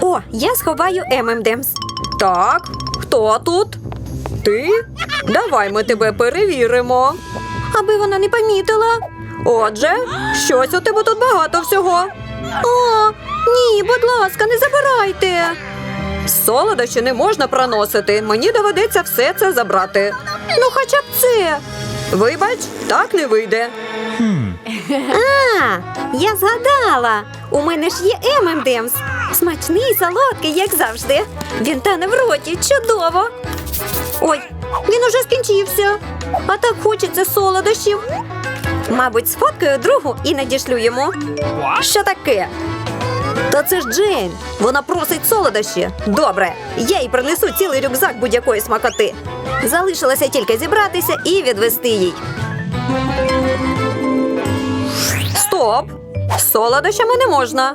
О, я сховаю ММДМС. Так, хто тут? Ти? Давай ми тебе перевіримо. Аби вона не помітила. Отже, щось у тебе тут багато всього. О, ні, будь ласка, не забирайте. Солодощі не можна проносити. Мені доведеться все це забрати. Ну, хоча б це. Вибач, так не вийде. А, я згадала. У мене ж є ММДМС. Смачний, солодкий, як завжди. Він тане в роті, чудово. Ой, він уже скінчився. А так хочеться солодощів. Мабуть, сфоткаю другу і надішлю йому. Що таке? Та це ж Джейн. Вона просить солодощі. Добре, я їй принесу цілий рюкзак будь-якої смакоти. Залишилося тільки зібратися і відвести їй. Стоп! Солодощами не можна.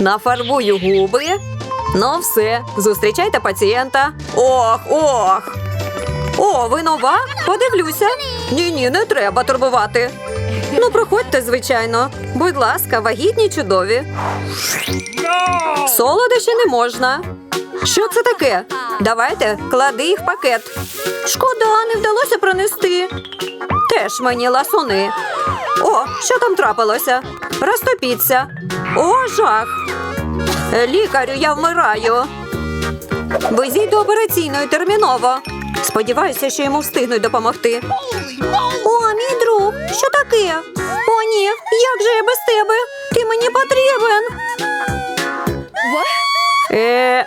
Нафарбую губи. Ну все, зустрічайте пацієнта. Ох, ох. О, ви нова? Подивлюся. Ні, ні, не треба турбувати. Ну, проходьте, звичайно. Будь ласка, вагітні чудові. Солодощі не можна. Що це таке? Давайте, клади їх в пакет. Шкода, не вдалося пронести. Теж мені ласуни. О, що там трапилося? Розтопіться. О, жах. Лікарю, я вмираю. Везіть до операційної терміново. Сподіваюся, що йому встигнуть допомогти. О, мій друг, що таке? О, ні, як же я без тебе? Ти мені потрібен. Е,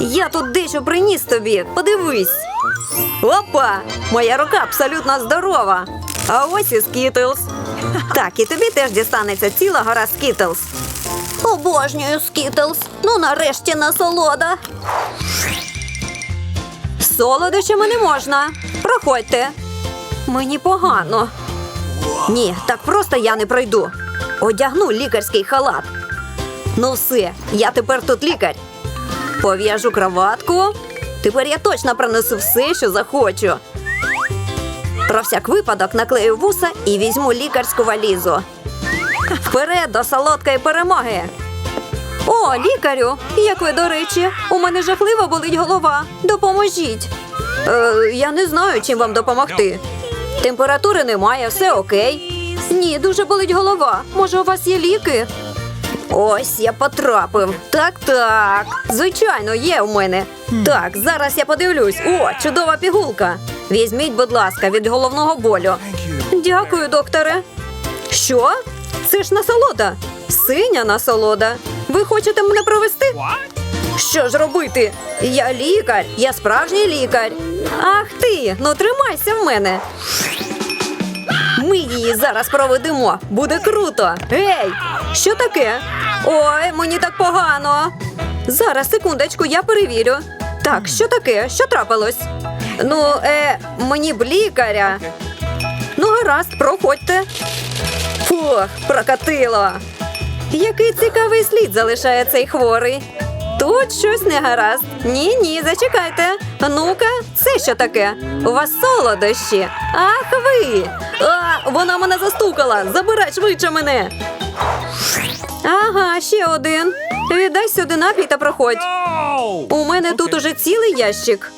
Я тут дещо приніс тобі. Подивись. Опа! Моя рука абсолютно здорова. А ось і скітлз. Так, і тобі теж дістанеться ціла гора скітлз. Обожнюю скітлз. Ну, нарешті насолода. Солодощами не можна. Проходьте. Мені погано. Ні, так просто я не пройду. Одягну лікарський халат. Ну все, я тепер тут лікар. Пов'яжу кроватку. Тепер я точно пронесу все, що захочу. Про всяк випадок наклею вуса і візьму лікарську валізу. Вперед до солодкої перемоги. О, лікарю! Як ви, до речі, у мене жахливо болить голова. Допоможіть. Е, я не знаю, чим вам допомогти. Температури немає, все окей. Ні, дуже болить голова. Може, у вас є ліки? Ось я потрапив. Так, так. Звичайно, є у мене. Так, зараз я подивлюсь. О, чудова пігулка. Візьміть, будь ласка, від головного болю. Дякую, докторе. Що? Це ж насолода. Синя насолода. Ви хочете мене провести? Що ж робити? Я лікар, я справжній лікар. Ах ти, ну тримайся в мене. Ми її зараз проведемо. Буде круто. Ей, що таке? Ой, мені так погано. Зараз, секундочку, я перевірю. Так, що таке? Що трапилось? Ну, е, мені б лікаря. Ну, гаразд, проходьте. Фух, прокатило. Який цікавий слід залишає цей хворий. Тут щось не гаразд. Ні, ні, зачекайте. Ну-ка, це що таке? У вас солодощі. Ах ви! А, вона мене застукала. Забирай швидше мене. Ага, ще один. Віддай сюди напій та проходь. У мене тут уже цілий ящик.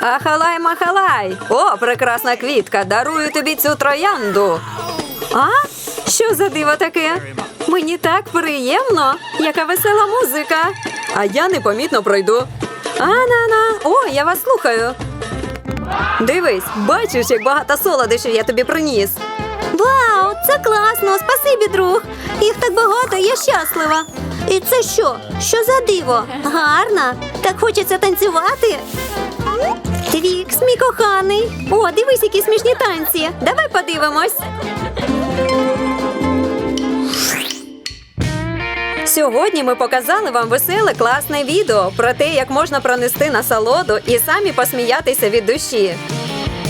Ахалай махалай! О, прекрасна квітка! Дарую тобі цю троянду. А? Що за диво таке? Мені так приємно, яка весела музика. А я непомітно пройду. А-на-на, о, я вас слухаю. Дивись, бачиш, як багато солодощів я тобі приніс. Вау, це класно! Спасибі, друг. Їх так багато, я щаслива. І це що? Що за диво? Гарна. Так хочеться танцювати. Твікс, мій коханий. О, дивись, які смішні танці. Давай подивимось. Сьогодні ми показали вам веселе класне відео про те, як можна пронести насолоду і самі посміятися від душі.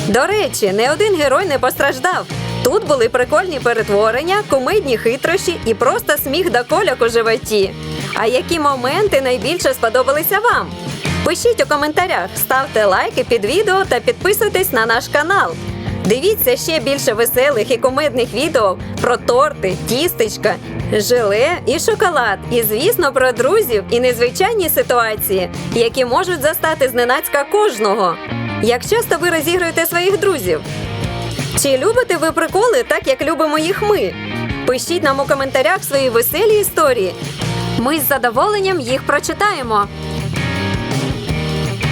До речі, не один герой не постраждав. Тут були прикольні перетворення, комедні хитрощі і просто сміх до кольок у животі. А які моменти найбільше сподобалися вам? Пишіть у коментарях, ставте лайки під відео та підписуйтесь на наш канал. Дивіться ще більше веселих і комедних відео про торти, тістечка, желе і шоколад. І, звісно, про друзів і незвичайні ситуації, які можуть застати зненацька кожного. Як часто ви розігруєте своїх друзів? Чи любите ви приколи так, як любимо їх ми? Пишіть нам у коментарях свої веселі історії. Ми з задоволенням їх прочитаємо.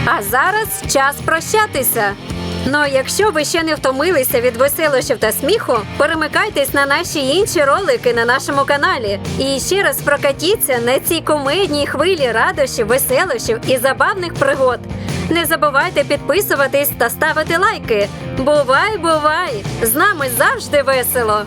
А зараз час прощатися. Ну, якщо ви ще не втомилися від веселощів та сміху, перемикайтесь на наші інші ролики на нашому каналі. І ще раз прокатіться на цій комедній хвилі радощів, веселощів і забавних пригод. Не забувайте підписуватись та ставити лайки. Бувай, бувай! З нами завжди весело!